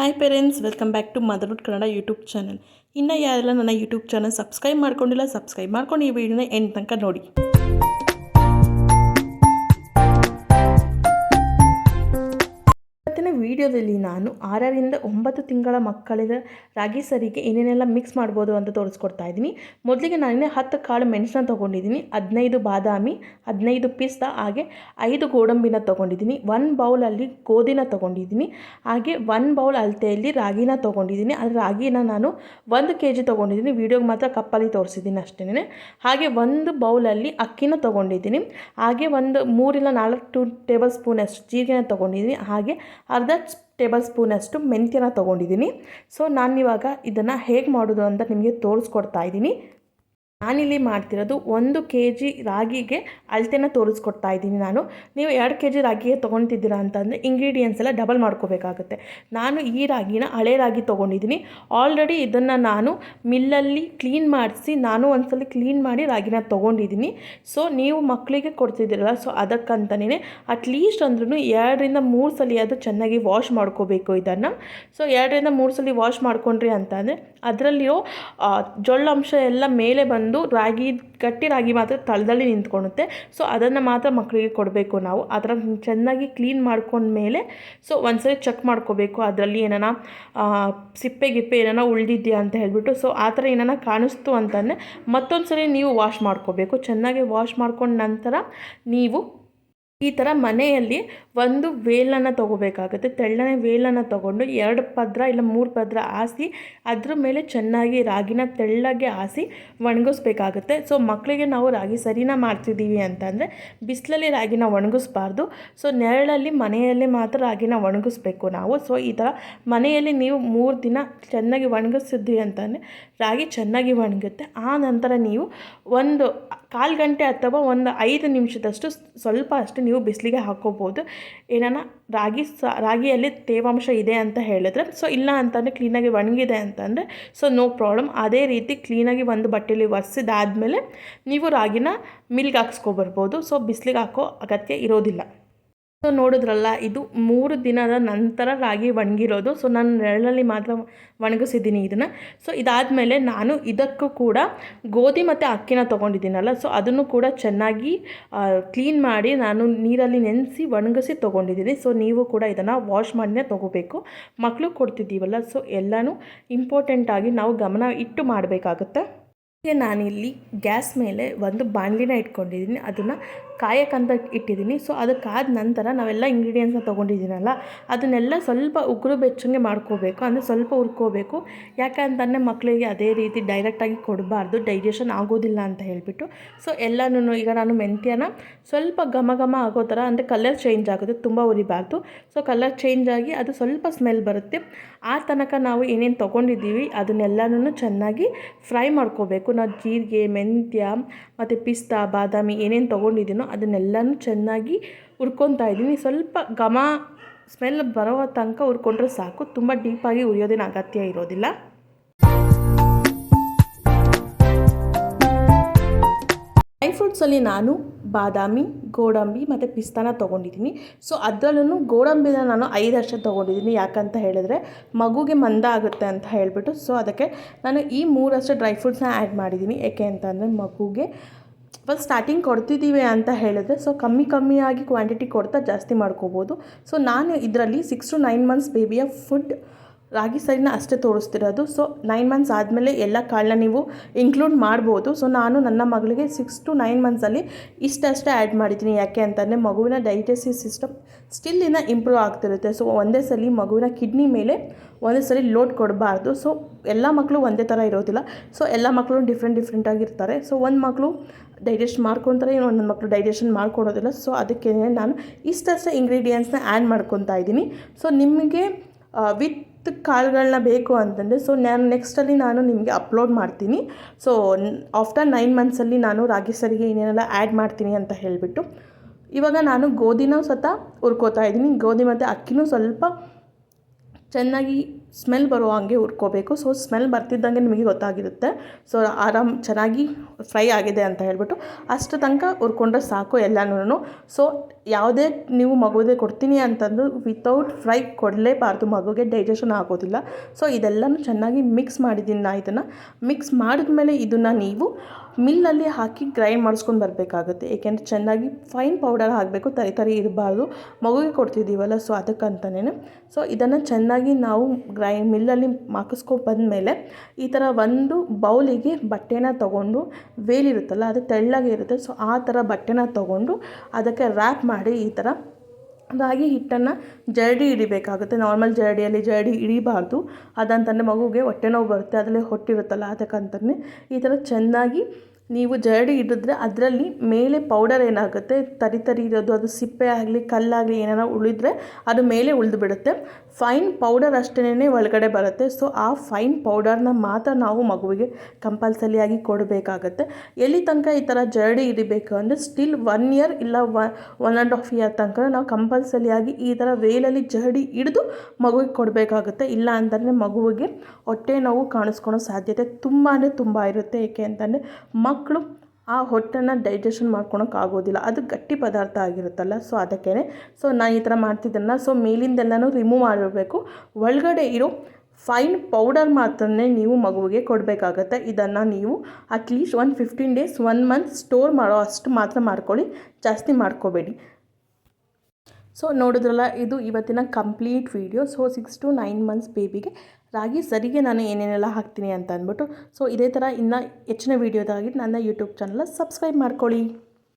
Hi parents welcome back to Motherwood Kannada YouTube channel ಇನ್ನು ಯಾರೆಲ್ಲ ನನ್ನ ಯೂಟ್ಯೂಬ್ ಚಾನಲ್ ಸಬ್ಸ್ಕ್ರೈಬ್ ಮಾಡ್ಕೊಂಡಿಲ್ಲ ಸಬ್ಸ್ಕ್ರೈಬ್ ಮಾಡ್ಕೊಂಡು ಈ ವಿಡಿಯೋನ ಎಂಡ್ ತನಕ ನೋಡಿ. ವಿಡಿಯೋದಲ್ಲಿ ನಾನು ಆರರಿಂದ ಒಂಬತ್ತು ತಿಂಗಳ ಮಕ್ಕಳಿದ ರಾಗಿ ಸರಿಗೆ ಏನೇನೆಲ್ಲ ಮಿಕ್ಸ್ ಮಾಡ್ಬೋದು ಅಂತ ತೋರಿಸ್ಕೊಡ್ತಾ ಇದ್ದೀನಿ. ಮೊದಲಿಗೆ ನಾನೇ ಹತ್ತು ಕಾಳು ಮೆಣಸನ್ನ ತೊಗೊಂಡಿದ್ದೀನಿ, ಹದಿನೈದು ಬಾದಾಮಿ, ಹದಿನೈದು ಪಿಸ್ತಾ, ಹಾಗೆ ಐದು ಗೋಡಂಬಿನ ತೊಗೊಂಡಿದ್ದೀನಿ ಒನ್ ಬೌಲಲ್ಲಿ ಗೋಧಿನ ತೊಗೊಂಡಿದ್ದೀನಿ, ಹಾಗೆ ಒನ್ ಬೌಲ್ ಅಳತೆಯಲ್ಲಿ ರಾಗಿನ ತೊಗೊಂಡಿದ್ದೀನಿ. ಅದು ರಾಗಿನ ನಾನು ಒಂದು ಕೆ ಜಿ ತೊಗೊಂಡಿದ್ದೀನಿ, ವೀಡಿಯೋಗೆ ಮಾತ್ರ ಕಪ್ಪಲ್ಲಿ ತೋರಿಸಿದ್ದೀನಿ ಅಷ್ಟೇ ಹಾಗೆ ಒಂದು ಬೌಲಲ್ಲಿ ಅಕ್ಕಿನ ತೊಗೊಂಡಿದ್ದೀನಿ, ಹಾಗೆ ಒಂದು ಮೂರಿಂದ ನಾಲ್ಕು ಟೇಬಲ್ ಟೇಬಲ್ ಸ್ಪೂನಷ್ಟು ಜೀರಿಗೆನ ತೊಗೊಂಡಿದ್ದೀನಿ, ಹಾಗೆ ಅರ್ಧ ಟೇಬಲ್ ಸ್ಪೂನಷ್ಟು ಮೆಂತ್ಯನ ತೊಗೊಂಡಿದ್ದೀನಿ. ಸೊ ನಾನಿವಾಗ ಇದನ್ನು ಹೇಗೆ ಮಾಡೋದು ಅಂತ ನಿಮಗೆ ತೋರಿಸ್ಕೊಡ್ತಾ ಇದ್ದೀನಿ. ನಾನಿಲ್ಲಿ ಮಾಡ್ತಿರೋದು ಒಂದು ಕೆ ಜಿ ರಾಗಿಗೆ ಅಳತೆನ ತೋರಿಸ್ಕೊಡ್ತಾ ಇದ್ದೀನಿ ನಾನು. ನೀವು ಎರಡು ಕೆ ಜಿ ರಾಗಿಗೆ ತೊಗೊತಿದ್ದೀರಾ ಅಂತಂದರೆ ಇಂಗ್ರೀಡಿಯೆಂಟ್ಸ್ ಎಲ್ಲ ಡಬಲ್ ಮಾಡ್ಕೋಬೇಕಾಗುತ್ತೆ. ನಾನು ಈ ರಾಗಿನ ಹಳೆ ರಾಗಿ ತೊಗೊಂಡಿದ್ದೀನಿ. ಆಲ್ರೆಡಿ ಇದನ್ನು ನಾನು ಮಿಲ್ಲಲ್ಲಿ ಕ್ಲೀನ್ ಮಾಡಿಸಿ ನಾನು ಒಂದ್ಸಲ ಕ್ಲೀನ್ ಮಾಡಿ ರಾಗಿನ ತೊಗೊಂಡಿದ್ದೀನಿ. ಸೊ ನೀವು ಮಕ್ಕಳಿಗೆ ಕೊಡ್ತಿದ್ದೀರಲ್ಲ ಸೊ ಅದಕ್ಕಂತಲೇ ಅಟ್ಲೀಸ್ಟ್ ಅಂದ್ರೂ ಎರಡರಿಂದ ಮೂರು ಸಲ ಅದು ಚೆನ್ನಾಗಿ ವಾಶ್ ಮಾಡ್ಕೋಬೇಕು ಇದನ್ನು. ಸೊ ಎರಡರಿಂದ ಮೂರು ಸಲ ವಾಶ್ ಮಾಡ್ಕೊಂಡ್ರಿ ಅಂತಂದರೆ ಅದರಲ್ಲಿರೋ ಜೊಳ್ಳಂಶ ಎಲ್ಲ ಮೇಲೆ ಬಂದು ರಾಗಿ, ಗಟ್ಟಿ ರಾಗಿ ಮಾತ್ರ ತಳದಲ್ಲಿ ನಿಂತ್ಕೊಳುತ್ತೆ ಸೊ ಅದನ್ನು ಮಾತ್ರ ಮಕ್ಕಳಿಗೆ ಕೊಡಬೇಕು ನಾವು. ಅದರ ಚೆನ್ನಾಗಿ ಕ್ಲೀನ್ ಮಾಡ್ಕೊಂಡ್ಮೇಲೆ ಸೊ ಒಂದ್ಸರಿ ಚೆಕ್ ಮಾಡ್ಕೋಬೇಕು. ಅದರಲ್ಲಿ ಏನಾನ ಸಿಪ್ಪೆ, ಗಿಪ್ಪೆ ಏನಾನ ಉಳಿದಿದೆಯಾ ಅಂತ ಹೇಳಿಬಿಟ್ಟು ಸೊ ಆ ಥರ ಏನಾನ ಕಾಣಿಸ್ತು ಅಂತಂದರೆ ಮತ್ತೊಂದು ಸರಿ ನೀವು ವಾಶ್ ಮಾಡ್ಕೋಬೇಕು. ಚೆನ್ನಾಗಿ ವಾಶ್ ಮಾಡ್ಕೊಂಡ ನಂತರ ನೀವು ಈ ಥರ ಮನೆಯಲ್ಲಿ ಒಂದು ವೇಲನ್ನು ತೊಗೋಬೇಕಾಗುತ್ತೆ. ತೆಳ್ಳನೆ ವೇಲನ್ನು ತೊಗೊಂಡು ಎರಡು ಪದ್ರ ಇಲ್ಲ ಮೂರು ಪದ್ರ ಹಾಸಿ, ಅದ್ರ ಮೇಲೆ ಚೆನ್ನಾಗಿ ರಾಗಿನ ತೆಳ್ಳಗೆ ಹಾಸಿ ಒಣಗಿಸ್ಬೇಕಾಗುತ್ತೆ. ಸೊ ಮಕ್ಕಳಿಗೆ ನಾವು ರಾಗಿ ಸರಿನ ಮಾಡ್ತಿದ್ದೀವಿ ಅಂತಂದರೆ ಬಿಸಿಲಲ್ಲಿ ರಾಗಿನ ಒಣಗಿಸ್ಬಾರ್ದು. ಸೊ ನೆರಳಲ್ಲಿ ಮನೆಯಲ್ಲೇ ಮಾತ್ರ ರಾಗಿನ ಒಣಗಿಸ್ಬೇಕು ನಾವು. ಸೊ ಈ ಥರ ಮನೆಯಲ್ಲಿ ನೀವು ಮೂರು ದಿನ ಚೆನ್ನಾಗಿ ಒಣಗಿಸಿದ್ವಿ ಅಂತಂದರೆ ರಾಗಿ ಚೆನ್ನಾಗಿ ಒಣಗುತ್ತೆ. ಆ ನಂತರ ನೀವು ಒಂದು ಕಾಲು ಗಂಟೆ ಅಥವಾ ಒಂದು ಐದು ನಿಮಿಷದಷ್ಟು ಸ್ವಲ್ಪ ಅಷ್ಟು ನೀವು ಬಿಸಿಲಿಗೆ ಹಾಕ್ಕೋಬೋದು ಏನಾನ? ರಾಗಿ ಸ, ರಾಗಿಯಲ್ಲಿ ತೇವಾಂಶ ಇದೆ ಅಂತ ಹೇಳಿದ್ರೆ, ಸೊ ಇಲ್ಲ ಅಂತಂದರೆ ಕ್ಲೀನಾಗಿ ಒಣಗಿದೆ ಅಂತಂದರೆ, ಸೊ ನೋ ಪ್ರಾಬ್ಲಮ್ ಅದೇ ರೀತಿ ಕ್ಲೀನಾಗಿ ಒಂದು ಬಟ್ಟೆಯಲ್ಲಿ ಒರೆಸಿದಾದ್ಮೇಲೆ ನೀವು ರಾಗಿನ ಮಿಲ್ಗೆ ಹಾಕ್ಸ್ಕೊಬರ್ಬೋದು. ಸೊ ಬಿಸಿಲಿಗೆ ಹಾಕೋ ಅಗತ್ಯ ಇರೋದಿಲ್ಲ. ಸೊ ನೋಡಿದ್ರಲ್ಲ, ಇದು ಮೂರು ದಿನದ ನಂತರ ರಾಗಿ ಒಣಗಿರೋದು. ಸೊ ನಾನು ನೆರಳಲ್ಲಿ ಮಾತ್ರ ಒಣಗಿಸಿದ್ದೀನಿ ಇದನ್ನು. ಸೊ ಇದಾದಮೇಲೆ ನಾನು ಇದಕ್ಕೂ ಕೂಡ ಗೋಧಿ ಮತ್ತು ಅಕ್ಕಿನ ತೊಗೊಂಡಿದ್ದೀನಲ್ಲ. ಸೊ ಅದನ್ನು ಕೂಡ ಚೆನ್ನಾಗಿ ಕ್ಲೀನ್ ಮಾಡಿ ನಾನು ನೀರಲ್ಲಿ ನೆನೆಸಿ ಒಣಗಿಸಿ ತೊಗೊಂಡಿದ್ದೀನಿ. ಸೊ ನೀವು ಕೂಡ ಇದನ್ನು ವಾಶ್ ಮಾಡಿನೇ ತೊಗೋಬೇಕು. ಮಕ್ಕಳು ಕೊಡ್ತಿದ್ದೀವಲ್ಲ ಸೊ ಎಲ್ಲನೂ ಇಂಪಾರ್ಟೆಂಟಾಗಿ ನಾವು ಗಮನ ಇಟ್ಟು ಮಾಡಬೇಕಾಗುತ್ತೆ? ನಾನಿಲ್ಲಿ ಗ್ಯಾಸ್ ಮೇಲೆ ಒಂದು ಬಾಣಲಿನ ಇಟ್ಕೊಂಡಿದ್ದೀನಿ. ಅದನ್ನು ಕಾಯಕ್ಕಂತ ಇಟ್ಟಿದ್ದೀನಿ. ಸೊ ಅದಕ್ಕಾದ ನಂತರ ನಾವೆಲ್ಲ ಇಂಗ್ರೀಡಿಯೆಂಟ್ಸ್ನ ತೊಗೊಂಡಿದ್ದೀನಲ್ಲ, ಅದನ್ನೆಲ್ಲ ಸ್ವಲ್ಪ ಉಗುರು ಬೆಚ್ಚಂಗೆ ಮಾಡ್ಕೋಬೇಕು. ಅಂದರೆ ಸ್ವಲ್ಪ ಹುರ್ಕೋಬೇಕು. ಯಾಕಂತಂದರೆ ಮಕ್ಕಳಿಗೆ ಅದೇ ರೀತಿ ಡೈರೆಕ್ಟಾಗಿ ಕೊಡಬಾರ್ದು. ಡೈಜೆಷನ್ ಆಗೋದಿಲ್ಲ ಅಂತ ಹೇಳಿಬಿಟ್ಟು. ಸೊ ಎಲ್ಲನೂ ಈಗ ನಾನು ಮೆಂತ್ಯನ ಸ್ವಲ್ಪ ಘಮ ಘಮ ಆಗೋ ಥರ, ಅಂದರೆ ಕಲರ್ ಚೇಂಜ್ ಆಗುತ್ತೆ, ತುಂಬ ಉರಿಬಾರ್ದು ಸೊ ಕಲರ್ ಚೇಂಜ್ ಆಗಿ ಅದು ಸ್ವಲ್ಪ ಸ್ಮೆಲ್ ಬರುತ್ತೆ. ಆ ತನಕ ನಾವು ಏನೇನು ತೊಗೊಂಡಿದ್ದೀವಿ ಅದನ್ನೆಲ್ಲನೂ ಚೆನ್ನಾಗಿ ಫ್ರೈ ಮಾಡ್ಕೋಬೇಕು. ನಾವು ಜೀರಿಗೆ, ಮೆಂತ್ಯ ಮತ್ತು ಪಿಸ್ತಾ, ಬಾದಾಮಿ ಏನೇನು ತೊಗೊಂಡಿದ್ದೀನೋ ಅದನ್ನೆಲ್ಲನೂ ಚೆನ್ನಾಗಿ ಹುರ್ಕೊತಾ ಇದ್ದೀನಿ. ಸ್ವಲ್ಪ ಘಮ ಸ್ಮೆಲ್ ಬರೋ ತನಕ ಹುರ್ಕೊಂಡ್ರೆ ಸಾಕು. ತುಂಬ ಡೀಪಾಗಿ ಉರಿಯೋದೇನು ಅಗತ್ಯ ಇರೋದಿಲ್ಲ. ಡ್ರೈ ಫ್ರೂಟ್ಸಲ್ಲಿ ನಾನು ಬಾದಾಮಿ, ಗೋಡಂಬಿ ಮತ್ತು ಪಿಸ್ತಾನ ತೊಗೊಂಡಿದ್ದೀನಿ. ಸೊ ಅದರಲ್ಲೂ ಗೋಡಂಬಿನ ನಾನು ಐದು ಅಷ್ಟೇ ತೊಗೊಂಡಿದ್ದೀನಿ. ಯಾಕಂತ ಹೇಳಿದ್ರೆ ಮಗುಗೆ ಮಂದ ಆಗುತ್ತೆ ಅಂತ ಹೇಳಿಬಿಟ್ಟು. ಸೊ ಅದಕ್ಕೆ ನಾನು ಈ ಮೂರಷ್ಟು ಡ್ರೈ ಫ್ರೂಟ್ಸ್ನ ಆ್ಯಡ್ ಮಾಡಿದ್ದೀನಿ. ಏಕೆ ಅಂತಂದರೆ ಮಗುಗೆ ಫಸ್ಟ್ ಸ್ಟಾರ್ಟಿಂಗ್ ಕೊಡ್ತಿದ್ದೀವಿ ಅಂತ ಹೇಳಿದ್ರೆ ಸೊ ಕಮ್ಮಿ ಕಮ್ಮಿಯಾಗಿ ಕ್ವಾಂಟಿಟಿ ಕೊಡ್ತಾ ಜಾಸ್ತಿ ಮಾಡ್ಕೋಬೋದು. ಸೊ ನಾನು ಇದರಲ್ಲಿ ಸಿಕ್ಸ್ ಟು ನೈನ್ ಮಂತ್ಸ್ ಬೇಬಿಯ ಫುಡ್ ರಾಗಿ ಸರಿನ ಅಷ್ಟೇ ತೋರಿಸ್ತಿರೋದು. ಸೊ ನೈನ್ ಮಂತ್ಸ್ ಆದಮೇಲೆ ಎಲ್ಲ ಕಾಳನ್ನ ನೀವು ಇನ್ಕ್ಲೂಡ್ ಮಾಡ್ಬೋದು. ಸೊ ನಾನು ನನ್ನ ಮಗಳಿಗೆ ಸಿಕ್ಸ್ ಟು ನೈನ್ ಮಂತ್ಸಲ್ಲಿ ಇಷ್ಟಷ್ಟೇ ಆ್ಯಡ್ ಮಾಡಿದ್ದೀನಿ. ಯಾಕೆ ಅಂತಂದರೆ ಮಗುವಿನ ಡೈಜೆಸ್ಟಿವ್ ಸಿಸ್ಟಮ್ ಸ್ಟಿಲ್ಲಿನ ಇನ್ನು ಇಂಪ್ರೂವ್ ಆಗ್ತಿರುತ್ತೆ. ಸೊ ಒಂದೇ ಸಲ ಮಗುವಿನ ಕಿಡ್ನಿ ಮೇಲೆ ಒಂದೇ ಸಲ ಲೋಡ್ ಕೊಡಬಾರ್ದು. ಸೊ ಎಲ್ಲ ಮಕ್ಕಳು ಒಂದೇ ಥರ ಇರೋದಿಲ್ಲ. ಸೊ ಎಲ್ಲ ಮಕ್ಕಳು ಡಿಫ್ರೆಂಟ್ ಡಿಫ್ರೆಂಟಾಗಿರ್ತಾರೆ ಸೊ ಒಂದು ಮಕ್ಕಳು ಡೈಜೆಸ್ಟ್ ಮಾಡ್ಕೊತಾರೆ, ಇನ್ನೊಂದು ಮಕ್ಕಳು ಡೈಜೆಷನ್ ಮಾಡ್ಕೊಡೋದಿಲ್ಲ ಸೊ ಅದಕ್ಕೆ ನಾನು ಇಷ್ಟಷ್ಟೇ ಇಂಗ್ರೀಡಿಯೆಂಟ್ಸ್ನ ಆ್ಯಡ್ ಮಾಡ್ಕೊತಾ ಇದ್ದೀನಿ. ಸೊ ನಿಮಗೆ ವಿತ್ ಕಾಳುಗಳನ್ನ ಬೇಕು ಅಂತಂದರೆ ಸೊ ನಾನು ನೆಕ್ಸ್ಟಲ್ಲಿ ನಾನು ನಿಮಗೆ ಅಪ್ಲೋಡ್ ಮಾಡ್ತೀನಿ. ಸೊ ಆಫ್ಟರ್ ನೈನ್ ಮಂತ್ಸಲ್ಲಿ ನಾನು ರಾಗಿ ಸರಿಗೆ ಏನೇನೆಲ್ಲ ಆ್ಯಡ್ ಮಾಡ್ತೀನಿ ಅಂತ ಹೇಳಿಬಿಟ್ಟು, ಇವಾಗ ನಾನು ಗೋಧಿನೂ ಸತ ಹುರ್ಕೋತಾ ಇದ್ದೀನಿ. ಗೋಧಿ ಮತ್ತು ಅಕ್ಕಿನೂ ಸ್ವಲ್ಪ ಚೆನ್ನಾಗಿ ಸ್ಮೆಲ್ ಬರೋ ಹಾಗೆ ಹುರ್ಕೋಬೇಕು. ಸೊ ಸ್ಮೆಲ್ ಬರ್ತಿದ್ದಂಗೆ ನಿಮಗೆ ಗೊತ್ತಾಗಿರುತ್ತೆ. ಸೊ ಆರಾಮ್ ಚೆನ್ನಾಗಿ ಫ್ರೈ ಆಗಿದೆ ಅಂತ ಹೇಳ್ಬಿಟ್ಟು ಅಷ್ಟು ತನಕ ಹುರ್ಕೊಂಡ್ರೆ ಸಾಕು ಎಲ್ಲನೂ ಸೊ ಯಾವುದೇ ನೀವು ಮಗುವಿಗೆ ಕೊಡ್ತೀನಿ ಅಂತಂದು ವಿತೌಟ್ ಫ್ರೈ ಕೊಡಲೇಬಾರ್ದು. ಮಗುಗೆ ಡೈಜೆಷನ್ ಆಗೋದಿಲ್ಲ. ಸೊ ಇದೆಲ್ಲನೂ ಚೆನ್ನಾಗಿ ಮಿಕ್ಸ್ ಮಾಡಿದ್ದೀನಿ ನಾ ಇದನ್ನು. ಮಿಕ್ಸ್ ಮಾಡಿದ್ಮೇಲೆ ಇದನ್ನು ನೀವು ಮಿಲ್ಲಲ್ಲಿ ಹಾಕಿ ಗ್ರೈಂಡ್ ಮಾಡಿಸ್ಕೊಂಡು ಬರಬೇಕಾಗುತ್ತೆ. ಏಕೆಂದರೆ ಚೆನ್ನಾಗಿ ಫೈನ್ ಪೌಡರ್ ಹಾಕಬೇಕು, ತರಿ ತರಿ ಇರಬಾರ್ದು. ಮಗುಗೆ ಕೊಡ್ತಿದ್ದೀವಲ್ಲ ಸೊ ಅದಕ್ಕಂತಲೇ ಸೊ ಇದನ್ನು ಚೆನ್ನಾಗಿ ನಾವು ಗ್ರೈ, ಮಿಲ್ಲಲ್ಲಿ ಮಾಕಿಸ್ಕೊಂಡು ಬಂದಮೇಲೆ ಈ ಥರ ಒಂದು ಬೌಲಿಗೆ ಬಟ್ಟೆನ ತೊಗೊಂಡು ವೇಲಿರುತ್ತಲ್ಲ, ಅದು ತೆಳ್ಳಗೆ ಇರುತ್ತೆ. ಸೊ, ಆ ಥರ ಬಟ್ಟೆನ ತೊಗೊಂಡು ಅದಕ್ಕೆ ರ್ಯಾಪ್ ಮಾಡಿ ಈ ಥರ ರಾಗಿ ಹಿಟ್ಟನ್ನು ಜರಡಿ ಹಿಡಿಬೇಕಾಗುತ್ತೆ. ನಾರ್ಮಲ್ ಜರಡಿಯಲ್ಲಿ ಜರಡಿ ಹಿಡಿಬಾರ್ದು. ಅದಂತಂದರೆ ಮಗುಗೆ ಹೊಟ್ಟೆ ನೋವು ಬರುತ್ತೆ, ಅದರಲ್ಲಿ ಹೊಟ್ಟಿರುತ್ತಲ್ಲ ಅದಕ್ಕಂತಲೇ ಈ ಥರ ಚೆನ್ನಾಗಿ ನೀವು ಜರಡಿ ಹಿಡಿದ್ರೆ ಅದರಲ್ಲಿ ಮೇಲೆ ಪೌಡರ್ ಏನಾಗುತ್ತೆ, ತರಿ ತರಿ ಇರೋದು, ಅದು ಸಿಪ್ಪೆ ಆಗಲಿ, ಕಲ್ಲಾಗಲಿ ಏನಾರ ಉಳಿದ್ರೆ ಅದು ಮೇಲೆ ಉಳಿದು ಬಿಡುತ್ತೆ. ಫೈನ್ ಪೌಡರ್ ಅಷ್ಟೇ ಒಳಗಡೆ ಬರುತ್ತೆ. ಸೊ ಆ ಫೈನ್ ಪೌಡರ್ನ ಮಾತ್ರ ನಾವು ಮಗುವಿಗೆ ಕಂಪಲ್ಸರಿಯಾಗಿ ಕೊಡಬೇಕಾಗತ್ತೆ. ಎಲ್ಲಿ ತನಕ ಈ ಥರ ಜರಡಿ ಇರಬೇಕು ಅಂದರೆ ಸ್ಟಿಲ್ ಒನ್ ಇಯರ್ ಇಲ್ಲ ಒನ್ ಆ್ಯಂಡ್ ಹಾಫ್ ಇಯರ್ ತನಕ ನಾವು ಕಂಪಲ್ಸರಿಯಾಗಿ ಈ ಥರ ವೇಲಲ್ಲಿ ಜರ್ಡಿ ಹಿಡಿದು ಮಗುವಿಗೆ ಕೊಡಬೇಕಾಗುತ್ತೆ. ಇಲ್ಲ ಅಂತಂದರೆ ಮಗುವಿಗೆ ಹೊಟ್ಟೆ ನೋವು ಕಾಣಿಸ್ಕೊಳೋ ಸಾಧ್ಯತೆ ತುಂಬಾ ತುಂಬ ಇರುತ್ತೆ. ಏಕೆ ಅಂತಂದರೆ ಮಕ್ಕಳು ಆ ಹೊಟ್ಟೆನ ಡೈಜೆಷನ್ ಮಾಡ್ಕೊಳಕ್ಕೆ ಆಗೋದಿಲ್ಲ. ಅದು ಗಟ್ಟಿ ಪದಾರ್ಥ ಆಗಿರುತ್ತಲ್ಲ ಸೊ ಅದಕ್ಕೇ ಸೊ ನಾನು ಈ ಥರ ಮಾಡ್ತಿದ್ದನ್ನು ಸೊ ಮೇಲಿಂದೆಲ್ಲನೂ ರಿಮೂವ್ ಮಾಡಿರಬೇಕು. ಒಳಗಡೆ ಇರೋ ಫೈನ್ ಪೌಡರ್ ಮಾತ್ರನೇ ನೀವು ಮಗುವಿಗೆ ಕೊಡಬೇಕಾಗತ್ತೆ. ಇದನ್ನು ನೀವು ಅಟ್ಲೀಸ್ಟ್ ಒಂದು fifteen days one month store ಮಾಡೋ ಅಷ್ಟು ಮಾತ್ರ ಮಾಡ್ಕೊಳ್ಳಿ. ಜಾಸ್ತಿ ಮಾಡ್ಕೋಬೇಡಿ. ಸೊ ನೋಡಿದ್ರಲ್ಲ, ಇದು ಇವತ್ತಿನ complete video so six to nine months ಬೇಬಿಗೆ ರಾಗಿ ಸರಿಗೆ ನಾನು ಏನೇನೆಲ್ಲ ಹಾಕ್ತೀನಿ ಅಂತ ಅಂದ್ಬಿಟ್ಟು ಸೊ ಇದೇ ಥರ ಇನ್ನು ಹೆಚ್ಚಿನ ವೀಡಿಯೋದಾಗಿ ನನ್ನ ಯೂಟ್ಯೂಬ್ ಚಾನಲ್ ಸಬ್ಸ್ಕ್ರೈಬ್ ಮಾಡ್ಕೊಳ್ಳಿ.